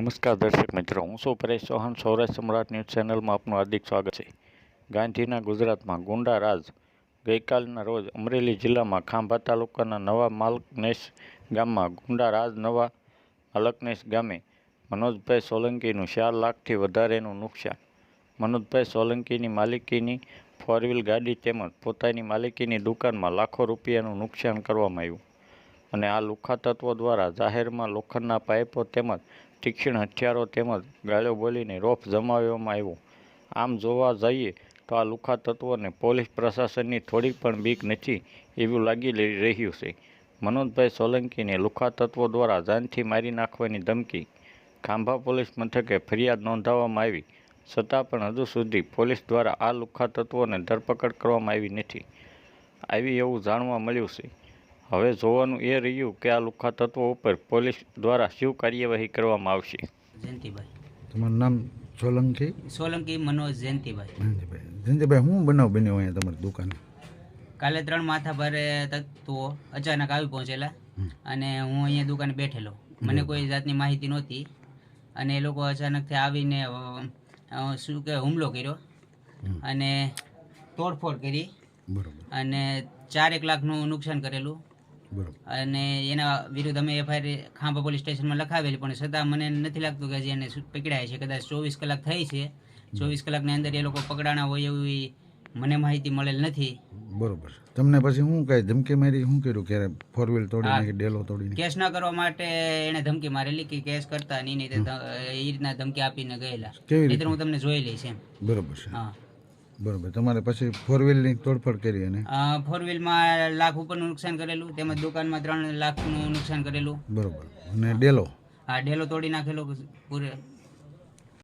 નમસ્કાર દર્શક મિત્રો, હું છું પરેશ ચૌહાણ. સૌરાષ્ટ્ર સમ્રાટ ન્યૂઝ ચેનલમાં આપનું હાર્દિક સ્વાગત છે. ગાંધીના ગુજરાતમાં ગુંડા રાજ ગઈકાલના રોજ અમરેલી જિલ્લામાં ખાંભા તાલુકાના નવા માલકનેશ ગામમાં ગુંડા રાજ નવા માલકનેશ ગામે મનોજભાઈ સોલંકીનું ચાર લાખથી વધારેનું નુકસાન. મનોજભાઈ સોલંકીની માલિકીની ફોર વ્હીલ ગાડી તેમજ પોતાની માલિકીની દુકાનમાં લાખો રૂપિયાનું નુકસાન કરવામાં આવ્યું. અને આ લુખા તત્વો દ્વારા જાહેરમાં લોખંડના પાઇપો તેમજ તીક્ષ્ણ હથિયારો તેમજ ગાળો બોલીને રોફ જમાવવામાં આવ્યો. આમ જોવા જઈએ તો આ લુખ્ખા તત્વોને પોલીસ પ્રશાસનની થોડી પણ બીક નથી એવું લાગી રહ્યું છે. મનોજભાઈ સોલંકીને લુખ્ખા તત્વો દ્વારા જાનથી મારી નાખવાની ધમકી ખાંભા પોલીસ મથકે ફરિયાદ નોંધાવવામાં આવી. છતાં પણ હજુ સુધી પોલીસ દ્વારા આ લુખા તત્વોને ધરપકડ કરવામાં આવી નથી. આવી એવું જાણવા મળ્યું છે. હવે જોવાનું એ રહ્યું કે આ લુખ્ખા તત્વો ઉપર પોલીસ દ્વારા શું કાર્યવાહી કરવામાં આવશે. જયંતિભાઈ. તમારું નામ સોલંકી? સોલંકી મનોજ જયંતિભાઈ. જયંતિભાઈ. જયંતિભાઈ શું બનાવ બન્યો અહીંયા તમારી દુકાન? કાલે ત્રણ માથા ભારે તત્વો અચાનક આવી પહોંચેલા અને હું અહીંયા દુકાને બેઠેલો. મને કોઈ જાતની માહિતી નહોતી. અને એ લોકો અચાનકથી આવીને શું કે હુમલો કર્યો. અને તોડફોડ કરી. અને ચાર એક લાખનું નુકસાન કરેલું. અને એના વિરુદ્ધ અમે એફઆઈઆર ખાંભા પોલીસ સ્ટેશનમાં લખાવેલી પણ છતાં મને નથી લાગતું કે હજી એને પકડાય છે. કદાચ ચોવીસ કલાક થઈ છે. ચોવીસ કલાકની અંદર એ લોકો પકડાણા હોય એવી મને માહિતી મળેલ નથી. બરોબર. તમને પછી હું કઈ ધમકી મારી શું કર્યું? ક્યારે ફોર વ્હીલ તોડી. નાખી ડેલો તોડી કેસ ના કરવા માટે એને ધમકી મારેલી કે કેસ કરતા નહીં નહીં એ રીતના ધમકી આપીને ગયેલા. નહીં હું તમને જોઈ લઈશ એમ. બરોબર છે. હા. બરોબર તમારે પછી ફોર વ્હીલની તોડફોડ કરી અને? ફોર વ્હીલમાં લાખ ઉપરનું નુકસાન કરેલું તેમજ દુકાનમાં ત્રણ લાખનું નુકસાન કરેલું. બરોબર અને ડેલો? હા ડેલો તોડી નાખેલો પૂરે.